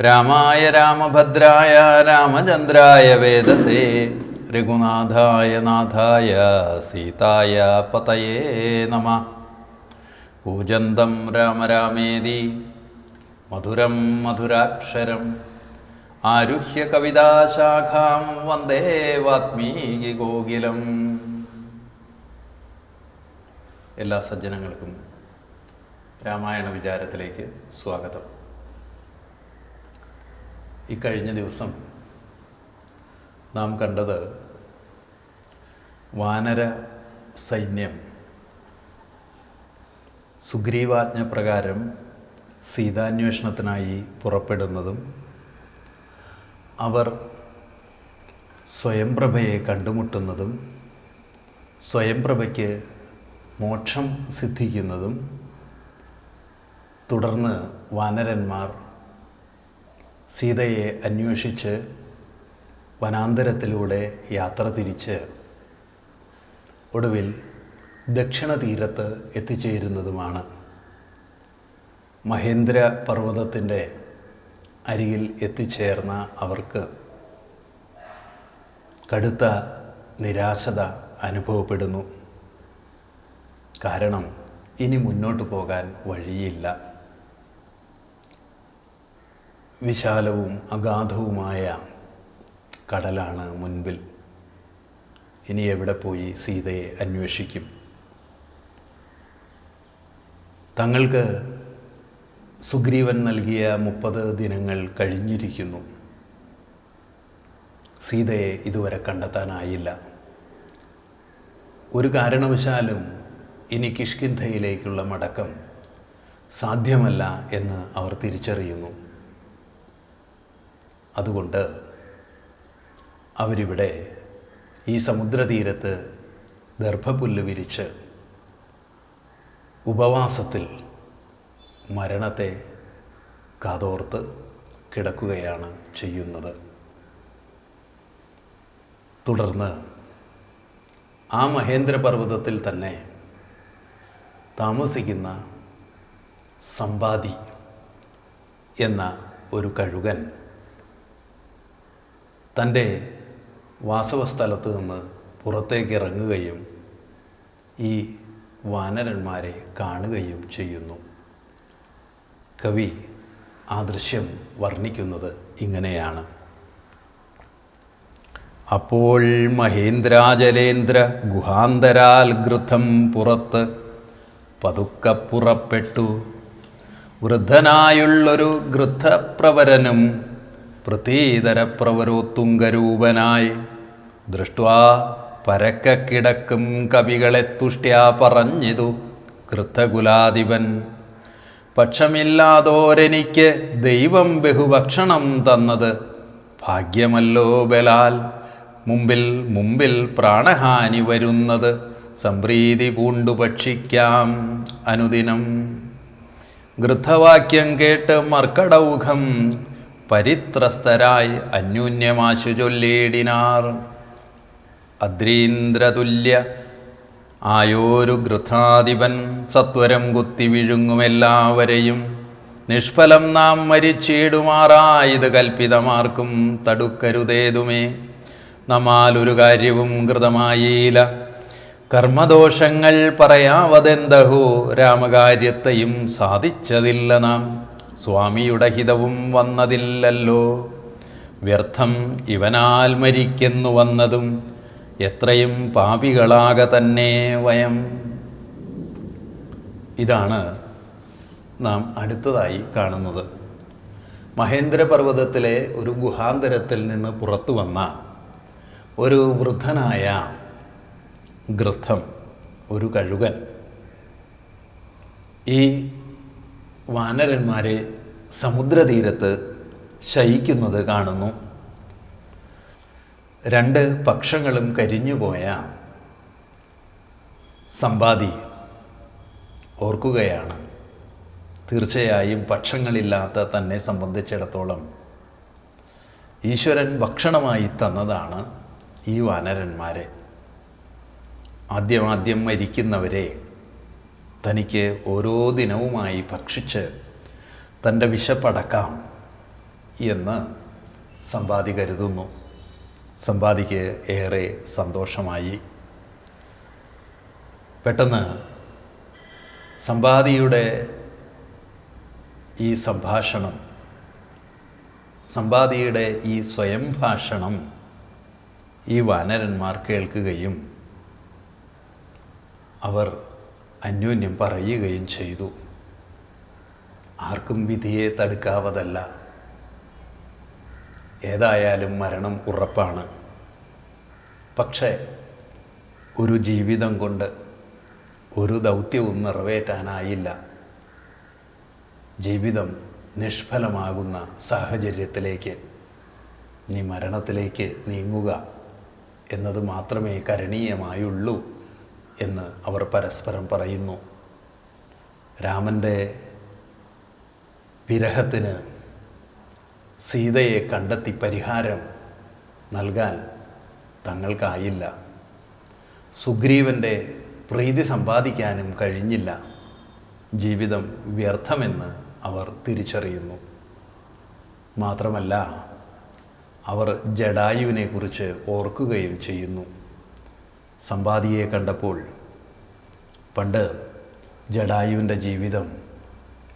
രാമായ രാമഭദ്രായ രാമചന്ദ്രായ വേദസേ രഘുനാഥായ നാഥായ സീതായ പതയേ നമ. കൂജന്തം രാമരാമേതി മധുരം മധുരാക്ഷരം ആരുഹ്യ കവിതാശാഖാം വന്ദേ വാത്മീകി ഗോകുലം. എല്ലാ സജ്ജനങ്ങൾക്കും രാമായണ വിചാരത്തിലേക്ക് സ്വാഗതം. ഈ കഴിഞ്ഞ ദിവസം നാം കണ്ടത് വാനര സൈന്യം സുഗ്രീവാജ്ഞ പ്രകാരം സീതാന്വേഷണത്തിനായി പുറപ്പെടുന്നതും അവർ സ്വയംപ്രഭയെ കണ്ടുമുട്ടുന്നതും സ്വയംപ്രഭയ്ക്ക് മോക്ഷം സിദ്ധിക്കുന്നതും തുടർന്ന് വാനരന്മാർ സീതയെ അന്വേഷിച്ച് വനാന്തരത്തിലൂടെ യാത്ര തിരിച്ച് ഒടുവിൽ ദക്ഷിണ തീരത്ത് എത്തിച്ചേരുന്നതുമാണ്. മഹേന്ദ്ര പർവതത്തിന്റെ അരികിൽ എത്തിച്ചേർന്ന അവർക്ക് കടുത്ത നിരാശത അനുഭവപ്പെടുന്നു. കാരണം ഇനി മുന്നോട്ട് പോകാൻ വഴിയില്ല. വിശാലവും അഗാധവുമായ കടലാണ് മുൻപിൽ. ഇനി എവിടെ പോയി സീതയെ അന്വേഷിക്കും? തങ്ങൾക്ക് സുഗ്രീവൻ നൽകിയ മുപ്പത് ദിനങ്ങൾ കഴിഞ്ഞിരിക്കുന്നു. സീതയെ ഇതുവരെ കണ്ടെത്താനായില്ല. ഒരു കാരണവശാലും ഇനി കിഷ്കിന്ധയിലേക്കുള്ള മടക്കം സാധ്യമല്ല എന്ന് അവർ തിരിച്ചറിയുന്നു. അതുകൊണ്ട് അവരിവിടെ ഈ സമുദ്രതീരത്ത് ദർഭപുല്ല് വിരിച്ച് ഉപവാസത്തിൽ മരണത്തെ കാതോർത്ത് കിടക്കുകയാണ് ചെയ്യുന്നത്. തുടർന്ന് ആ മഹേന്ദ്രപർവതത്തിൽ തന്നെ താമസിക്കുന്ന സമ്പാദി എന്ന ഒരു കഴുകൻ തന്റെ വാസവസ്ഥലത്ത് നിന്ന് പുറത്തേക്ക് ഇറങ്ങുകയും ഈ വാനരന്മാരെ കാണുകയും ചെയ്യുന്നു. കവി ആ ദൃശ്യം വർണിക്കുന്നത് ഇങ്ങനെയാണ്. അപ്പോൾ മഹേന്ദ്രാജലേന്ദ്ര ഗുഹാന്തരാൽ ഗൃഥം പുറത്ത് പതുക്കെ പുറപ്പെട്ടു. വൃദ്ധനായുള്ളൊരു ഗൃദ്ധപ്രവരനും പ്രതീതരപ്രവരോത്തുങ്കരൂപനായി ദൃഷ്ട്വാ പരക്ക കിടക്കും കവികളെ തുഷ്ട്യാ പറഞ്ഞിതു കൃത്തകുലാധിപൻ. പക്ഷമില്ലാതോരെനിക്ക് ദൈവം ബഹുഭക്ഷണം തന്നത് ഭാഗ്യമല്ലോ ബലാൽ. മുമ്പിൽ മുമ്പിൽ പ്രാണഹാനി വരുന്നത് സംപ്രീതി പൂണ്ടു ഭക്ഷിക്കാം അനുദിനം. ഗൃദ്ധവാക്യം കേട്ട് മർക്കടൗഘം പരിത്രസ്തരായി അന്യൂന്യമാശു ചൊല്ലിയിടിനാർ അദ്രീന്ദ്രതുല്യ ആയോരു ഗൃഥാധിപൻ സത്വരം കുത്തി വിഴുങ്ങുമെല്ലാവരെയും. നിഷ്ഫലം നാം മരിച്ചിടുമാറായത് കൽപ്പിതമാർക്കും തടുക്കരുതേതുമേ. നമ്മാലൊരു കാര്യവും കൃതമായില്ല കർമ്മദോഷങ്ങൾ പറയാവതെന്തഹോ രാമകാര്യത്തെയും സാധിച്ചതില്ല നാം. സ്വാമിയുടെ ഹിതവും വന്നതില്ലല്ലോ. വ്യർത്ഥം ഇവനാൽ മരിക്കുന്നു വന്നതും എത്രയും പാപികളാക തന്നെ വയം. ഇതാണ് നാം അടുത്തതായി കാണുന്നത്. മഹേന്ദ്രപർവതത്തിലെ ഒരു ഗുഹാന്തരത്തിൽ നിന്ന് പുറത്തു വന്ന ഒരു വൃദ്ധനായ ഗൃദ്ധം ഒരു കഴുകൻ. ഈ വാനരന്മാരെ സമുദ്രതീരത്ത് ശയിക്കുന്നത് കാണുന്നു. രണ്ട് പക്ഷങ്ങളും കരിഞ്ഞുപോയ സമ്പാദി ഓർക്കുകയാണ്. തീർച്ചയായും പക്ഷങ്ങളില്ലാത്ത തന്നെ സംബന്ധിച്ചിടത്തോളം ഈശ്വരൻ ഭക്ഷണമായി തന്നതാണ് ഈ വാനരന്മാരെ. ആദ്യമാദ്യം മരിക്കുന്നവരെ തനിക്ക് ഓരോ ദിനവുമായി ഭക്ഷിച്ച് തന്റെ വിശപ്പടക്കാം എന്ന് സമ്പാദി കരുതുന്നു. സമ്പാദിക്ക് ഏറെ സന്തോഷമായി. പെട്ടെന്ന് സമ്പാദിയുടെ ഈ സംഭാഷണം സമ്പാദിയുടെ ഈ സ്വയം ഭാഷണം ഈ വാനരന്മാർ കേൾക്കുകയും അവർ അന്യോന്യം പറയുകയും ചെയ്തു. ആർക്കും വിധിയെ തടുക്കാവതല്ല. ഏതായാലും മരണം ഉറപ്പാണ്. പക്ഷേ ഒരു ജീവിതം കൊണ്ട് ഒരു ദൗത്യവും നിറവേറ്റാനായില്ല. ജീവിതം നിഷ്ഫലമാകുന്ന സാഹചര്യത്തിലേക്ക് നീ മരണത്തിലേക്ക് നീങ്ങുക എന്നത് മാത്രമേ കരണീയമായുള്ളൂ. എന്ന് അവർ പരസ്പരം പറയുന്നു. രാമന്റെ വിരഹത്തിന് സീതയെ കണ്ടെത്തി പരിഹാരം നൽകാൻ തങ്ങൾക്കായില്ല. സുഗ്രീവന്റെ പ്രീതി സമ്പാദിക്കാനും കഴിഞ്ഞില്ല. ജീവിതം വ്യർത്ഥമെന്ന് അവർ തിരിച്ചറിയുന്നു. മാത്രമല്ല അവർ ജഡായുവിനെക്കുറിച്ച് ഓർക്കുകയും ചെയ്യുന്നു. സമ്പാദിയെ കണ്ടപ്പോൾ പണ്ട് ജഡായുവിന്റെ ജീവിതം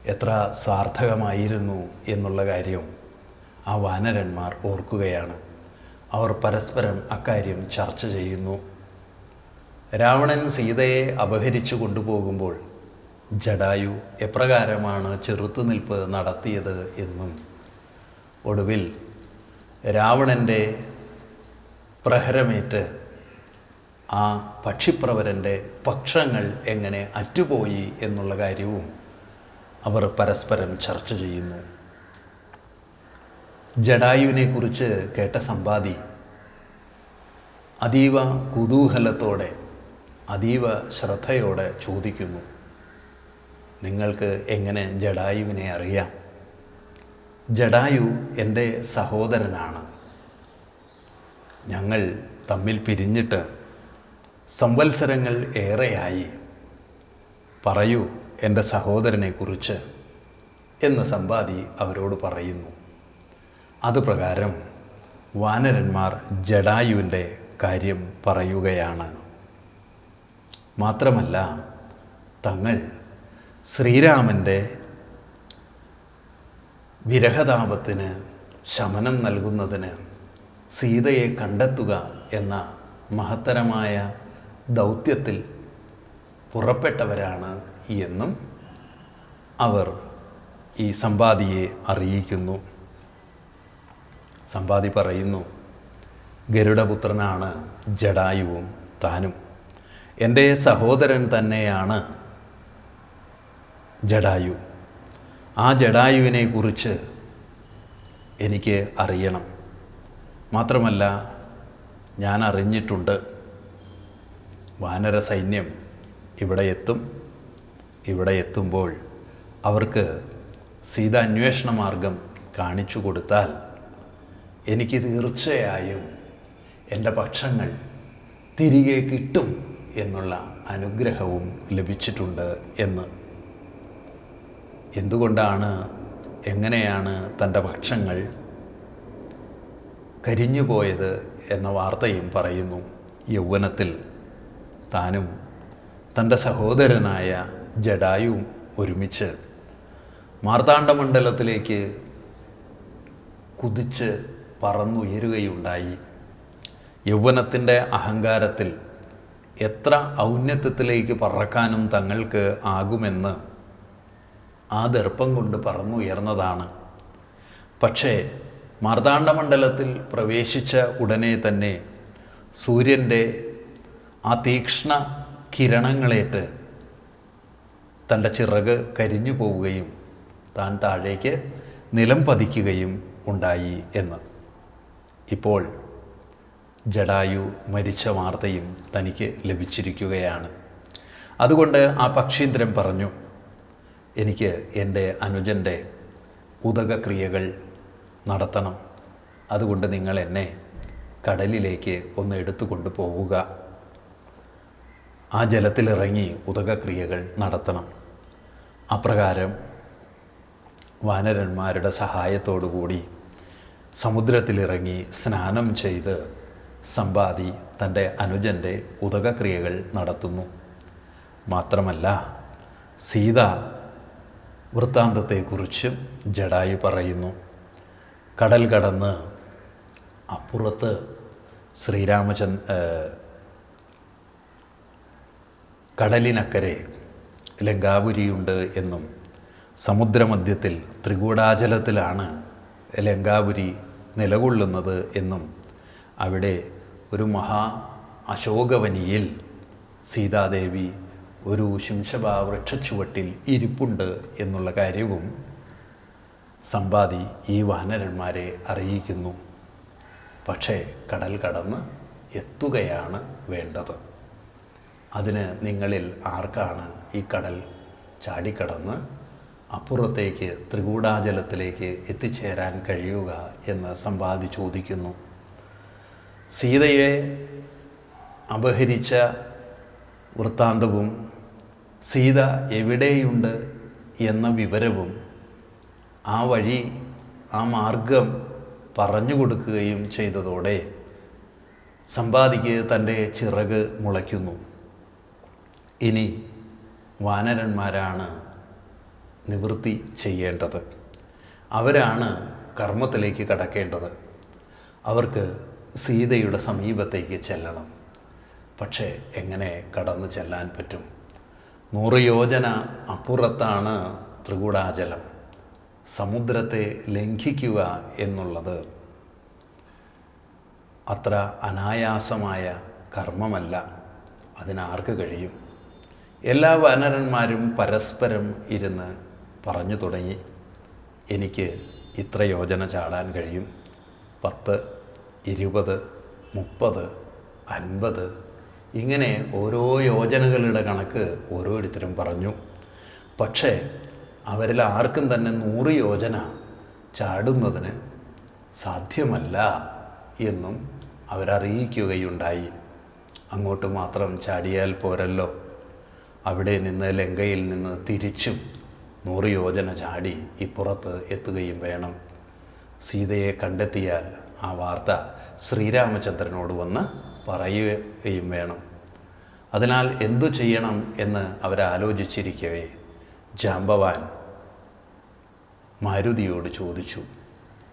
എത്ര സാർത്ഥകമായിരുന്നു എന്നുള്ള കാര്യം ആ വാനരന്മാർ ഓർക്കുകയാണ്. അവർ പരസ്പരം അക്കാര്യം ചർച്ച ചെയ്യുന്നു. രാവണൻ സീതയെ അപഹരിച്ചു കൊണ്ടുപോകുമ്പോൾ ജഡായു എപ്രകാരമാണ് ചെറുത്തുനിൽപ്പ് നടത്തിയത് എന്നും ഒടുവിൽ രാവണന്റെ പ്രഹരമേറ്റ് ആ പക്ഷിപ്രവരന്റെ പക്ഷങ്ങൾ എങ്ങനെ അറ്റുപോയി എന്നുള്ള കാര്യവും അവർ പരസ്പരം ചർച്ച ചെയ്യുന്നു. ജഡായുവിനെക്കുറിച്ച് കേട്ട സമ്പാദി അതീവ കുതൂഹലത്തോടെ അതീവ ശ്രദ്ധയോടെ ചോദിക്കുന്നു നിങ്ങൾക്ക് എങ്ങനെ ജഡായുവിനെ അറിയാം? ജഡായു എന്റെ സഹോദരനാണ്. ഞങ്ങൾ തമ്മിൽ പിരിഞ്ഞിട്ട് സംവത്സരങ്ങൾ ഏറെയായി. പറയൂ എന്റെ സഹോദരനെക്കുറിച്ച് എന്ന് സമ്പാദി അവരോട് പറയുന്നു. അതുപ്രകാരം വാനരന്മാർ ജഡായുവിന്റെ കാര്യം പറയുകയാണ്. മാത്രമല്ല തങ്ങൾ ശ്രീരാമന്റെ വിരഹതാപത്തിന് ശമനം നൽകുന്നതിന് സീതയെ കണ്ടെത്തുക എന്ന മഹത്തരമായ ദൗത്യത്തിൽ പുറപ്പെട്ടവരാണ് എന്നും അവർ ഈ സമ്പാദിയെ അറിയിക്കുന്നു. സമ്പാദി പറയുന്നു ഗരുഡപുത്രനാണ് ജഡായുവും താനും. എന്റെ സഹോദരൻ തന്നെയാണ് ജഡായു. ആ ജഡായുവിനെ കുറിച്ച് എനിക്ക് അറിയണം. മാത്രമല്ല ഞാൻ അറിഞ്ഞിട്ടുണ്ട്. വാനര സൈന്യം ഇവിടെ എത്തും. ഇവിടെ എത്തുമ്പോൾ അവർക്ക് സീത അന്വേഷണ മാർഗം കാണിച്ചു കൊടുത്താൽ എനിക്ക് തീർച്ചയായും എന്റെ പക്ഷങ്ങൾ തിരികെ കിട്ടും എന്നുള്ള അനുഗ്രഹവും ലഭിച്ചിട്ടുണ്ട് എന്ന്. എന്തുകൊണ്ടാണ് എങ്ങനെയാണ് തന്റെ പക്ഷങ്ങൾ കരിഞ്ഞുപോയത് എന്ന വാർത്തയും പറയുന്നു യൗവനത്തിൽ. താനും തന്റെ സഹോദരനായ ജഡായുവും ഒരുമിച്ച് മാർത്താണ്ഡമണ്ഡലത്തിലേക്ക് കുതിച്ച് പറന്നുയരുകയുണ്ടായി. യൗവനത്തിന്റെ അഹങ്കാരത്തിൽ എത്ര ഔന്നത്യത്തിലേക്ക് പറക്കാനും തങ്ങൾക്ക് ആകുമെന്ന് ആ ദർപ്പം കൊണ്ട് പറന്നുയർന്നതാണ്. പക്ഷേ മാർത്താണ്ഡമണ്ഡലത്തിൽ പ്രവേശിച്ച ഉടനെ തന്നെ സൂര്യന്റെ ആ തീക്ഷ്ണ കിരണങ്ങളേറ്റ് തന്റെ ചിറക് കരിഞ്ഞു പോവുകയും താൻ താഴേക്ക് നിലം പതിക്കുകയും ഉണ്ടായി എന്ന്. ഇപ്പോൾ ജഡായു മരിച്ച വാർത്തയും തനിക്ക് ലഭിച്ചിരിക്കുകയാണ്. അതുകൊണ്ട് ആ പക്ഷീന്ദ്രൻ പറഞ്ഞു എനിക്ക് എന്റെ അനുജന്റെ ഉദകക്രിയകൾ നടത്തണം. അതുകൊണ്ട് നിങ്ങൾ എന്നെ കടലിലേക്ക് ഒന്ന് എടുത്തുകൊണ്ട് പോവുക ആ ജലത്തിലിറങ്ങി ഉദകക്രിയകൾ നടത്തണം. അപ്രകാരം വാനരന്മാരുടെ സഹായത്തോടുകൂടി സമുദ്രത്തിലിറങ്ങി സ്നാനം ചെയ്ത് സമ്പാദി തന്റെ അനുജന്റെ ഉദകക്രിയകൾ നടത്തുന്നു. മാത്രമല്ല സീത വൃത്താന്തത്തെക്കുറിച്ചും ജഡായു പറയുന്നു. കടൽ കടന്ന് അപ്പുറത്ത് ശ്രീരാമചന്ദ്ര കടലിനക്കരെ ലങ്കാപുരിയുണ്ട് എന്നും സമുദ്രമധ്യത്തിൽ ത്രികൂടാചലത്തിലാണ് ലങ്കാപുരി നിലകൊള്ളുന്നത് എന്നും അവിടെ ഒരു മഹാ അശോകവനിയിൽ സീതാദേവി ഒരു ശിംശഭ വൃക്ഷച്ചുവട്ടിൽ ഇരിപ്പുണ്ട് എന്നുള്ള കാര്യവും സമ്പാദി ഈ വാനരന്മാരെ അറിയിക്കുന്നു. പക്ഷേ കടൽ കടന്ന് എത്തുകയാണ് വേണ്ടത്. അതിന് നിങ്ങളിൽ ആർക്കാണ് ഈ കടൽ ചാടിക്കടന്ന് അപ്പുറത്തേക്ക് ത്രികൂടാചലത്തിലേക്ക് എത്തിച്ചേരാൻ കഴിയുക എന്ന് സമ്പാദി ചോദിക്കുന്നു. സീതയെ അപഹരിച്ച വൃത്താന്തവും സീത എവിടെയുണ്ട് എന്ന വിവരവും ആ വഴി ആ മാർഗം പറഞ്ഞു കൊടുക്കുകയും ചെയ്തതോടെ സമ്പാദിക്ക് തന്റെ ചിറക് മുളയ്ക്കുന്നു. ഇനി വാനരന്മാരാണ് നിവൃത്തി ചെയ്യേണ്ടത്. അവരാണ് കർമ്മത്തിലേക്ക് കടക്കേണ്ടത്. അവർക്ക് സീതയുടെ സമീപത്തേക്ക് ചെല്ലണം. പക്ഷേ എങ്ങനെ കടന്നു ചെല്ലാൻ പറ്റും? നൂറ് യോജന അപ്പുറത്താണ് ത്രികൂടാചലം. സമുദ്രത്തെ ലംഘിക്കുക എന്നുള്ളത് അത്ര അനായാസമായ കർമ്മമല്ല. അതിനാർക്ക് കഴിയും? എല്ലാ വാനരന്മാരും പരസ്പരം ഇരുന്ന് പറഞ്ഞു തുടങ്ങി. എനിക്ക് ഇത്ര യോജന ചാടാൻ കഴിയും. പത്ത് ഇരുപത് മുപ്പത് അൻപത് ഇങ്ങനെ ഓരോ യോജനകളുടെ കണക്ക് ഓരോരുത്തരും പറഞ്ഞു. പക്ഷേ അവരിൽ ആർക്കും തന്നെ നൂറ് യോജന ചാടുന്നതിന് സാധ്യമല്ല എന്നും അവരറിയിക്കുകയുണ്ടായി. അങ്ങോട്ട് മാത്രം ചാടിയാൽ പോരല്ലോ. അവിടെ നിന്ന് ലങ്കയിൽ നിന്ന് തിരിച്ചും നൂറ് യോജന ചാടി ഇപ്പുറത്ത് എത്തുകയും വേണം. സീതയെ കണ്ടെത്തിയാൽ ആ വാർത്ത ശ്രീരാമചന്ദ്രനോട് വന്ന് പറയുകയും വേണം. അതിനാൽ എന്തു ചെയ്യണം എന്ന് അവരാലോചിച്ചിരിക്കവേ. ജാമ്പവാൻ മാരുതിയോട് ചോദിച്ചു.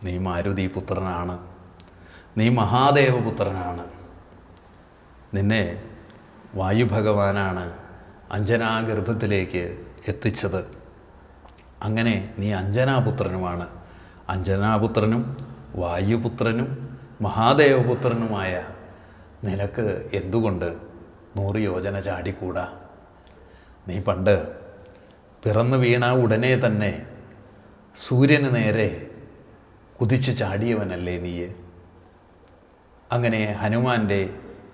നീ മാരുതി പുത്രനാണ്. നീ മഹാദേവപുത്രനാണ്. നിന്നെ വായുഭഗവാനാണ് അഞ്ജനാഗർഭത്തിലേക്ക് എത്തിച്ചത്. അങ്ങനെ നീ അഞ്ജനാപുത്രനുമാണ്. അഞ്ജനാപുത്രനും വായുപുത്രനും മഹാദേവപുത്രനുമായ നിനക്ക് എന്തുകൊണ്ട് നൂറ് യോജന ചാടിക്കൂടാ? നീ പണ്ട് പിറന്നു വീണ ഉടനെ തന്നെ സൂര്യന് നേരെ കുതിച്ചു ചാടിയവനല്ലേ നീയെ. അങ്ങനെ ഹനുമാന്റെ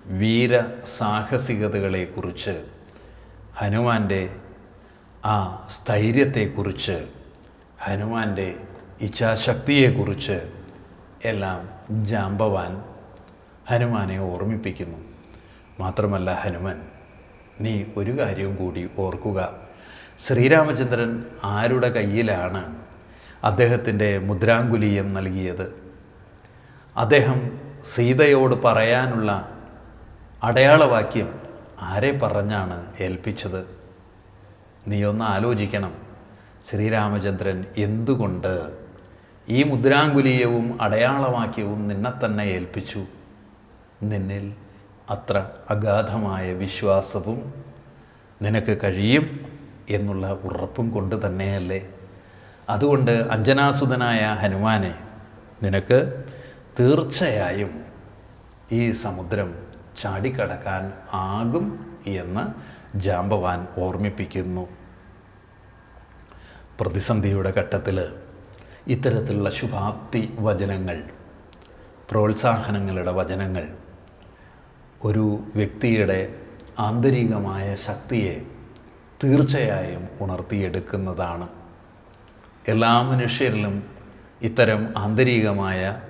വീര സാഹസികതകളെക്കുറിച്ച് ഹനുമാന്റെ ആ സ്ഥൈര്യത്തെക്കുറിച്ച് ഹനുമാന്റെ ഇച്ഛാശക്തിയെക്കുറിച്ച് എല്ലാം ജാമ്പവാൻ ഹനുമാനെ ഓർമ്മിപ്പിക്കുന്നു. മാത്രമല്ല ഹനുമാൻ നീ ഒരു കാര്യവും കൂടി ഓർക്കുക. ശ്രീരാമചന്ദ്രൻ ആരുടെ കയ്യിലാണ് അദ്ദേഹത്തിന്റെ മുദ്രാങ്കുലീയം നൽകിയത്? അദ്ദേഹം സീതയോട് പറയാനുള്ള അടയാളവാക്യം ആരെ പറഞ്ഞാണ് ഏൽപ്പിച്ചത്? നീ ഒന്ന് ആലോചിക്കണം. ശ്രീരാമചന്ദ്രൻ എന്തുകൊണ്ട് ഈ മുദ്രാങ്കുലീയവും അടയാളവാക്യവും നിന്നെ തന്നെ ഏൽപ്പിച്ചു? നിന്നിൽ അത്ര അഗാധമായ വിശ്വാസവും നിനക്ക് കഴിയും എന്നുള്ള ഉറപ്പും കൊണ്ട് തന്നെയല്ലേ? അതുകൊണ്ട് അഞ്ജനാസുതനായ ഹനുമാനെ നിനക്ക് തീർച്ചയായും ഈ സമുദ്രം ചാടിക്കടക്കാൻ ആകും എന്ന് ജാമ്പവാൻ ഓർമ്മിപ്പിക്കുന്നു. പ്രതിസന്ധിയുടെ ഘട്ടത്തിൽ ഇത്തരത്തിലുള്ള ശുഭാപ്തി വചനങ്ങൾ പ്രോത്സാഹനങ്ങളുടെ വചനങ്ങൾ ഒരു വ്യക്തിയുടെ ആന്തരികമായ ശക്തിയെ തീർച്ചയായും ഉണർത്തിയെടുക്കുന്നതാണ്. എല്ലാ മനുഷ്യരിലും ഇത്തരം ആന്തരികമായ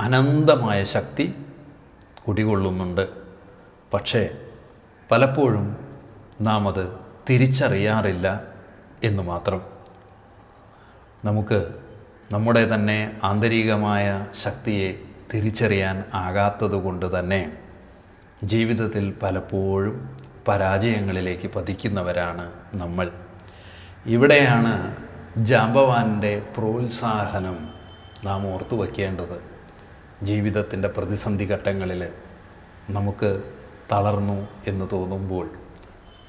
അനന്തമായ ശക്തി കുടികൊള്ളുന്നുണ്ട്. പക്ഷേ പലപ്പോഴും നാം അത് തിരിച്ചറിയാറില്ല എന്ന് മാത്രം. നമുക്ക് നമ്മുടെ തന്നെ ആന്തരികമായ ശക്തിയെ തിരിച്ചറിയാൻ ആകാത്തതുകൊണ്ട് തന്നെ ജീവിതത്തിൽ പലപ്പോഴും പരാജയങ്ങളിലേക്ക് പതിക്കുന്നവരാണ് നമ്മൾ. ഇവിടെയാണ് ജാമ്പവാന്റെ പ്രോത്സാഹനം നാം ഓർത്തു വയ്ക്കേണ്ടത് ജീവിതത്തിന്റെ പ്രതിസന്ധി ഘട്ടങ്ങളിൽ നമുക്ക് തളർന്നു എന്ന് തോന്നുമ്പോൾ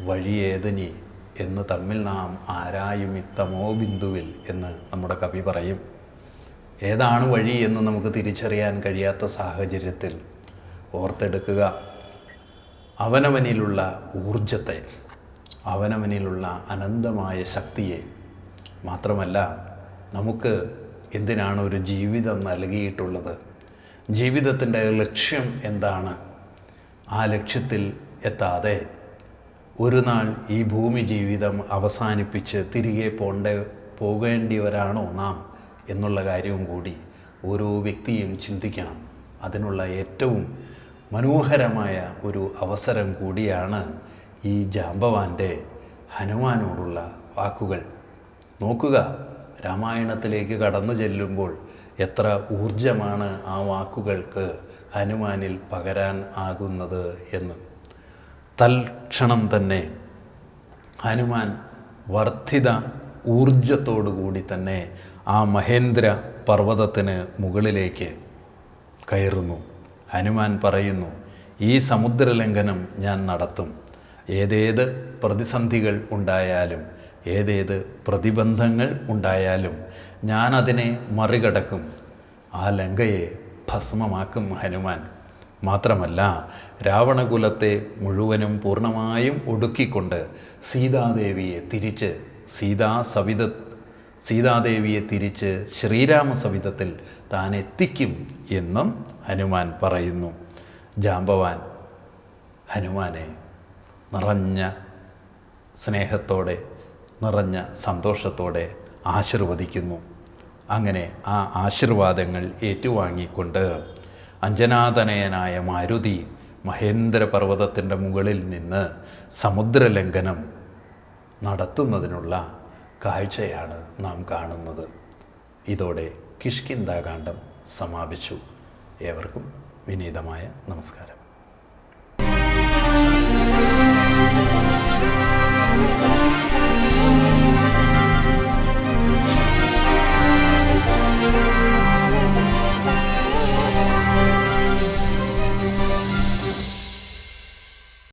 വഴിയേതനി എന്ന് തമ്മിൽ നാം ആരായുമിത്തമോ ബിന്ദുവിൽ എന്ന് നമ്മുടെ കവി പറയും. ഏതാണ് വഴി എന്ന് നമുക്ക് തിരിച്ചറിയാൻ കഴിയാത്ത സാഹചര്യത്തിൽ ഓർത്തെടുക്കുക. അവനവനിലുള്ള ഊർജത്തെ അവനവനിലുള്ള അനന്തമായ ശക്തിയെ മാത്രമല്ല നമുക്ക് എന്തിനാണ് ഒരു ജീവിതം നൽകിയിട്ടുള്ളത്? ജീവിതത്തിന്റെ ലക്ഷ്യം എന്താണ്? ആ ലക്ഷ്യത്തിൽ എത്താതെ ഒരു നാൾ ഈ ഭൂമി ജീവിതം അവസാനിപ്പിച്ച് തിരികെ പോണ്ട പോകേണ്ടിയവരാണോ നാം എന്നുള്ള കാര്യവും കൂടി ഓരോ വ്യക്തിയും ചിന്തിക്കണം. അതിനുള്ള ഏറ്റവും മനോഹരമായ ഒരു അവസരം കൂടിയാണ് ഈ ജാമ്പവാന്റെ ഹനുമാനോടുള്ള വാക്കുകൾ. നോക്കുക രാമായണത്തിലേക്ക് കടന്നു ചെല്ലുമ്പോൾ എത്ര ഊർജമാണ് ആ വാക്കുകൾക്ക് ഹനുമാനിൽ പകരാൻ ആകുന്നത് എന്ന്. തൽക്ഷണം തന്നെ ഹനുമാൻ വർദ്ധിത ഊർജത്തോടുകൂടി തന്നെ ആ മഹേന്ദ്ര പർവതത്തിന് മുകളിലേക്ക് കയറുന്നു. ഹനുമാൻ പറയുന്നു ഈ സമുദ്രലംഘനം ഞാൻ നടത്തും. ഏതേത് പ്രതിസന്ധികൾ ഉണ്ടായാലും ഏതേത് പ്രതിബന്ധങ്ങൾ ഉണ്ടായാലും ഞാനതിനെ മറികടക്കും. ആ ലങ്കയെ ഭസ്മമാക്കും ഹനുമാൻ. മാത്രമല്ല രാവണകുലത്തെ മുഴുവനും പൂർണമായും ഒടുക്കിക്കൊണ്ട് സീതാദേവിയെ തിരിച്ച് സീതാ സവിത സീതാദേവിയെ തിരിച്ച് ശ്രീരാമ സവിധത്തിൽ താൻ എത്തിക്കും എന്നും ഹനുമാൻ പറയുന്നു. ജാമ്പവാൻ ഹനുമാനെ നിറഞ്ഞ സ്നേഹത്തോടെ നിറഞ്ഞ സന്തോഷത്തോടെ ആശീർവദിക്കുന്നു. അങ്ങനെ ആ ആശീർവാദങ്ങൾ ഏറ്റുവാങ്ങിക്കൊണ്ട് അഞ്ജനാതനയനായ മാരുതി മഹേന്ദ്രപർവതത്തിന്റെ മുകളിൽ നിന്ന് സമുദ്രലംഘനം നടത്തുന്നതിനുള്ള കാഴ്ചയാണ് നാം കാണുന്നത്. ഇതോടെ കിഷ്കിന്താകാന്ഡം സമാപിച്ചു. ഏവർക്കും വിനീതമായ നമസ്കാരം. Thank you.